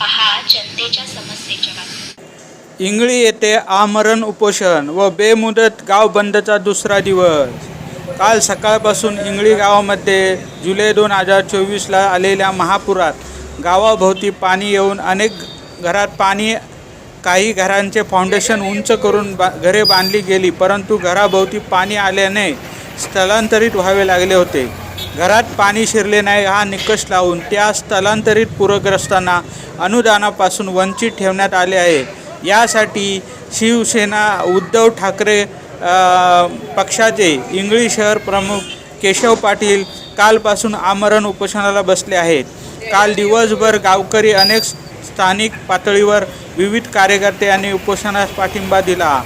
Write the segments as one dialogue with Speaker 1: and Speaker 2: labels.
Speaker 1: पहा जनतेच्या समस्येच्या बातम्या
Speaker 2: इंगळी येथे आमरण उपोषण व बेमुदत गाव बंदचा दुसरा दिवस. काल सकाळपासून इंगळी गावामध्ये जुलै दोन हजार चोवीसला आलेल्या महापुरात गावाभोवती पाणी येऊन अनेक घरात पाणी काही घरांचे फाउंडेशन उंच करून बा घरे बांधली गेली परंतु घराभोवती पाणी आल्याने स्थलांतरित व्हावे लागले होते. घरात पाणी शिरले नाही हा निकष लावून त्या स्थलांतरित पूरग्रस्तांना अनुदानापासून वंचित ठेवण्यात आले आहे. यासाठी शिवसेना उद्धव ठाकरे पक्षाचे इंगळी शहर प्रमुख केशव पाटील कालपासून आमरण उपोषणाला बसले आहेत. काल दिवसभर गावकरी अनेक स्थानिक पातळीवर विविध कार्यकर्ते यांनी उपोषणास पाठिंबा दिला.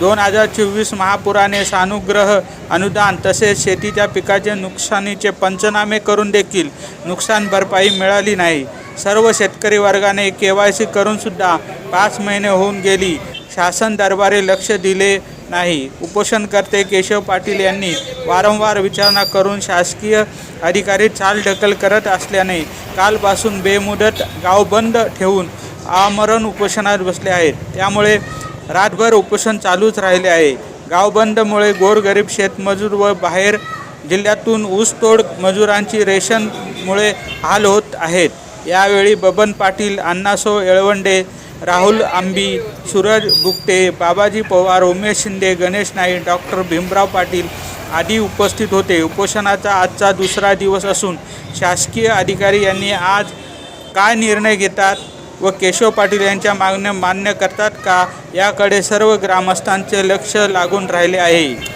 Speaker 2: दोन हजार चोवीस महापुराने सानुग्रह अनुदान तसेच शेतीच्या पिकाचे नुकसानीचे पंचनामे करून देखील नुकसान भरपाई मिळाली नाही. सर्व शेतकरी वर्गाने के वाय सी करूनसुद्धा पाच महिने होऊन गेली. शासन दरबारी लक्ष दिले नाही. उपोषणकर्ते केशव पाटील यांनी वारंवार विचारणा करून शासकीय अधिकारी चालढकल करत असल्याने कालपासून बेमुदत गाव बंद ठेवून आमरण उपोषणात बसले आहेत. त्यामुळे रातभर उपोषण चालूच राहिले आहे. गाव बंदमुळे गोरगरीब शेतमजूर व बाहेर जिल्ह्यातून ऊसतोड मजुरांची रेशनमुळे हाल होत आहेत. यावेळी बबन पाटील अण्णासो येळवंडे राहुल आंबी सूरज गुप्ते बाबाजी पवार उमेश शिंदे गणेश नाईक डॉक्टर भीमराव पाटील आदी उपस्थित होते. उपोषणाचा आजचा दुसरा दिवस असून शासकीय अधिकारी यांनी आज काय निर्णय घेतात? व केशव पाटील यांच्या मागण्या मान्य करतात का? याकडे सर्व ग्रामस्थांचे लक्ष लागून राहिले आहे.